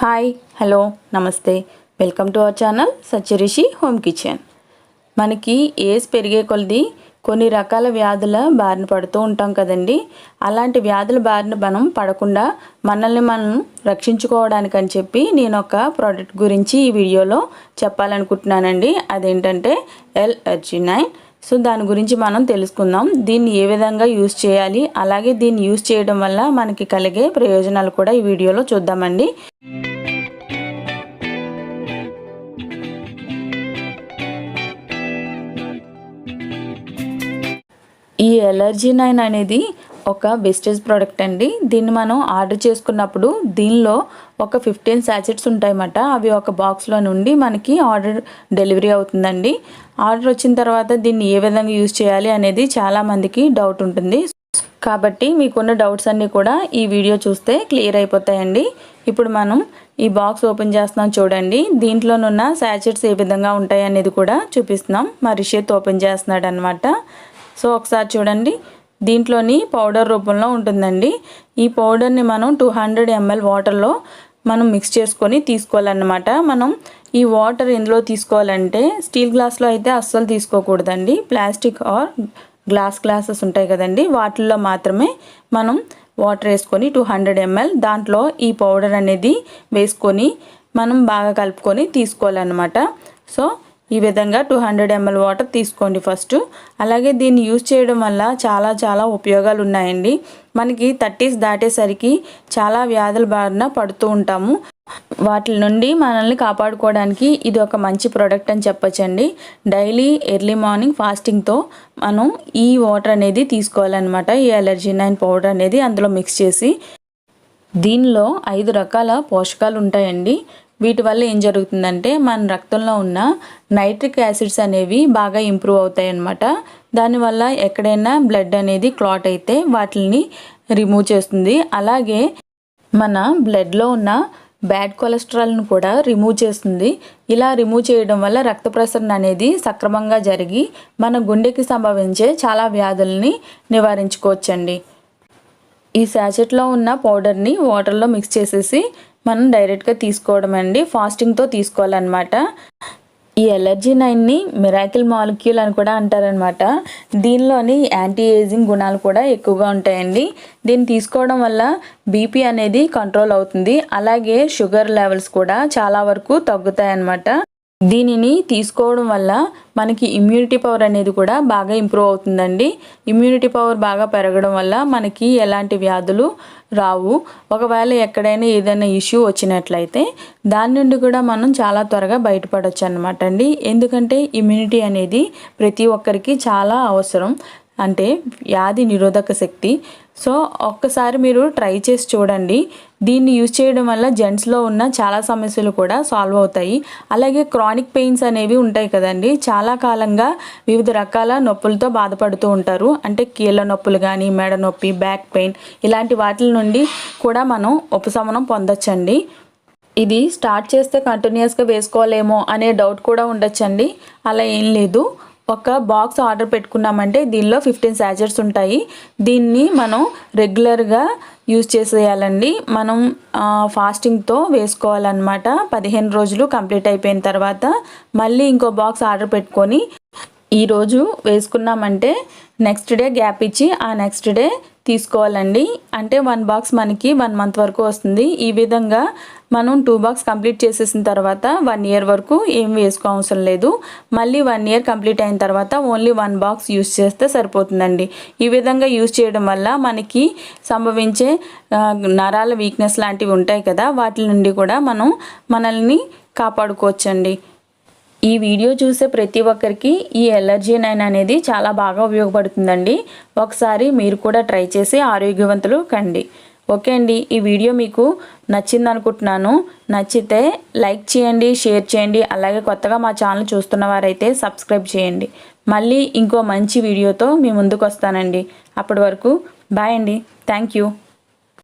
Hi hello నమస్తే. Welcome to our channel Satyarishi home kitchen మనకి age పెరిగే కొలది కొన్ని రకాల వ్యాధుల బారిన పడుతూ ఉంటాం కదండి. అలాంటి వ్యాధుల బారిన మనం పడకుండా మనల్ని మనం రక్షించుకోవడానికని చెప్పి నేను ఒక ప్రోడక్ట్ గురించి ఈ వీడియోలో చెప్పాలనుకుంటున్నానండి. అదేంటంటే ఎల్ నైన్ సో దాని గురించి మనం తెలుసుకుందాం. దీన్ని ఏ విధంగా యూస్ చేయాలి? అలాగే దీన్ని యూస్ చేయడం వల్ల మనకి కలిగే ప్రయోజనాలు కూడా ఈ వీడియోలో చూద్దామండి. ఈ ఎలర్జీ నైన్ అనేది ఒక వెస్టేజ్ ప్రోడక్ట్ అండి. దీన్ని మనం ఆర్డర్ చేసుకున్నప్పుడు దీనిలో ఒక ఫిఫ్టీన్ శాచెట్స్ ఉంటాయన్నమాట. అవి ఒక బాక్స్లో నుండి మనకి ఆర్డర్ డెలివరీ అవుతుందండి. ఆర్డర్ వచ్చిన తర్వాత దీన్ని ఏ విధంగా యూజ్ చేయాలి అనేది చాలామందికి డౌట్ ఉంటుంది. కాబట్టి మీకున్న డౌట్స్ అన్నీ కూడా ఈ వీడియో చూస్తే క్లియర్ అయిపోతాయండి. ఇప్పుడు మనం ఈ బాక్స్ ఓపెన్ చేస్తున్నాం చూడండి. దీంట్లోనున్న శాచెట్స్ ఏ విధంగా ఉంటాయి అనేది కూడా చూపిస్తున్నాం. మా రిషేత్ ఓపెన్ చేస్తున్నాడు అనమాట సో ఒకసారి చూడండి. దీంట్లోని పౌడర్ రూపంలో ఉంటుందండి. ఈ పౌడర్ని మనం టూ హండ్రెడ్ ఎంఎల్ వాటర్లో మనం మిక్స్ చేసుకొని తీసుకోవాలన్నమాట. మనం ఈ వాటర్ ఎందులో తీసుకోవాలంటే స్టీల్ గ్లాస్లో అయితే అస్సలు తీసుకోకూడదండి. ప్లాస్టిక్ ఆర్ గ్లాస్ గ్లాసెస్ ఉంటాయి కదండి. వాటిల్లో మాత్రమే మనం వాటర్ వేసుకొని టూ హండ్రెడ్ ఎంఎల్ దాంట్లో ఈ పౌడర్ అనేది వేసుకొని మనం బాగా కలుపుకొని తీసుకోవాలన్నమాట. సో ఈ విధంగా టూ హండ్రెడ్ ఎంఎల్ వాటర్ తీసుకోండి ఫస్ట్ అలాగే దీన్ని యూజ్ చేయడం వల్ల చాలా చాలా ఉపయోగాలు ఉన్నాయండి. మనకి థర్టీస్ దాటేసరికి చాలా వ్యాధుల బారిన పడుతూ ఉంటాము. వాటి నుండి మనల్ని కాపాడుకోవడానికి ఇది ఒక మంచి ప్రోడక్ట్ అని చెప్పచ్చండి. డైలీ ఎర్లీ మార్నింగ్ ఫాస్టింగ్తో మనం ఈ వాటర్ అనేది తీసుకోవాలన్నమాట. ఈ అలర్జీ నైన్ పౌడర్ అనేది అందులో మిక్స్ చేసి. దీనిలో ఐదు రకాల పోషకాలు ఉంటాయండి. వీటి వల్ల ఏం జరుగుతుందంటే మన రక్తంలో ఉన్న నైట్రిక్ యాసిడ్స్ అనేవి బాగా ఇంప్రూవ్ అవుతాయి అన్నమాట. దానివల్ల ఎక్కడైనా బ్లడ్ అనేది క్లాట్ అయితే వాటిని రిమూవ్ చేస్తుంది. అలాగే మన బ్లడ్లో ఉన్న బ్యాడ్ కొలెస్ట్రాల్ను కూడా రిమూవ్ చేస్తుంది. ఇలా రిమూవ్ చేయడం వల్ల రక్త ప్రసరణ అనేది సక్రమంగా జరిగి మన గుండెకి సంభవించే చాలా వ్యాధుల్ని నివారించుకోవచ్చండి. ఈ శాచెట్లో ఉన్న పౌడర్ని వాటర్లో మిక్స్ చేసేసి మనం డైరెక్ట్గా తీసుకోవడం అండి ఫాస్టింగ్తో తీసుకోవాలన్నమాట. ఈ ఎలర్జీ నైన్ని మిరాకిల్ మాలిక్యూల్ అని కూడా అంటారనమాట దీనిలోని యాంటీ ఏజింగ్ గుణాలు కూడా ఎక్కువగా ఉంటాయండి. దీన్ని తీసుకోవడం వల్ల బీపీ అనేది కంట్రోల్ అవుతుంది. అలాగే షుగర్ లెవెల్స్ కూడా చాలా వరకు తగ్గుతాయి అన్నమాట దీనిని తీసుకోవడం వల్ల మనకి ఇమ్యూనిటీ పవర్ అనేది కూడా బాగా ఇంప్రూవ్ అవుతుందండి. ఇమ్యూనిటీ పవర్ బాగా పెరగడం వల్ల మనకి ఎలాంటి వ్యాధులు రావు. ఒకవేళ ఎక్కడైనా ఏదైనా ఇష్యూ వచ్చినట్లయితే దాని నుండి కూడా మనం చాలా త్వరగా బయటపడవచ్చు అనమాట అండి. ఎందుకంటే ఇమ్యూనిటీ అనేది ప్రతి ఒక్కరికి చాలా అవసరం. అంటే వ్యాధి నిరోధక శక్తి సో ఒక్కసారి మీరు ట్రై చేసి చూడండి. దీన్ని యూజ్ చేయడం వల్ల జెంట్స్లో ఉన్న చాలా సమస్యలు కూడా సాల్వ్ అవుతాయి. అలాగే క్రానిక్ పెయిన్స్ అనేవి ఉంటాయి కదండి. చాలా కాలంగా వివిధ రకాల నొప్పులతో బాధపడుతూ ఉంటారు. అంటే కీళ్ళ నొప్పులు కానీ మెడ నొప్పి బ్యాక్ పెయిన్ ఇలాంటి వాటి నుండి కూడా మనం ఉపశమనం పొందొచ్చండి. ఇది స్టార్ట్ చేస్తే కంటిన్యూస్గా వేసుకోవాలేమో అనే డౌట్ కూడా ఉండొచ్చండి. అలా ఏం లేదు. ఒక బాక్స్ ఆర్డర్ పెట్టుకున్నామంటే దీనిలో ఫిఫ్టీన్ శాజర్స్ ఉంటాయి. దీన్ని మనం రెగ్యులర్గా యూజ్ చేసేయాలండి. మనం ఫాస్టింగ్తో వేసుకోవాలన్నమాట. పదిహేను రోజులు కంప్లీట్ అయిపోయిన తర్వాత మళ్ళీ ఇంకో బాక్స్ ఆర్డర్ పెట్టుకొని ఈరోజు వేసుకున్నామంటే నెక్స్ట్ డే గ్యాప్ ఇచ్చి ఆ నెక్స్ట్ డే తీసుకోవాలండి. అంటే వన్ బాక్స్ మనకి వన్ మంత్ వరకు వస్తుంది. ఈ విధంగా మనం టూ బాక్స్ కంప్లీట్ చేసేసిన తర్వాత వన్ ఇయర్ వరకు ఏం వేసుకో అవసరం లేదు. మళ్ళీ వన్ ఇయర్ కంప్లీట్ అయిన తర్వాత ఓన్లీ వన్ బాక్స్ యూస్ చేస్తే సరిపోతుందండి. ఈ విధంగా యూస్ చేయడం వల్ల మనకి సంభవించే నరాల వీక్నెస్ లాంటివి ఉంటాయి కదా వాటి నుండి కూడా మనం మనల్ని కాపాడుకోవచ్చండి. ఈ వీడియో చూసే ప్రతి ఒక్కరికి ఈ ఎలర్జీ నైన్ అనేది చాలా బాగా ఉపయోగపడుతుందండి. ఒకసారి మీరు కూడా ట్రై చేసి ఆరోగ్యవంతులు కండి. ఓకే అండి ఈ వీడియో మీకు నచ్చింది అనుకుంటున్నాను. నచ్చితే లైక్ చేయండి షేర్ చేయండి అలాగే కొత్తగా మా ఛానల్ చూస్తున్న వారైతే సబ్స్క్రైబ్ చేయండి. మళ్ళీ ఇంకో మంచి వీడియోతో మీ ముందుకు వస్తానండి. అప్పటి వరకు బాయ్ అండి. Thank you.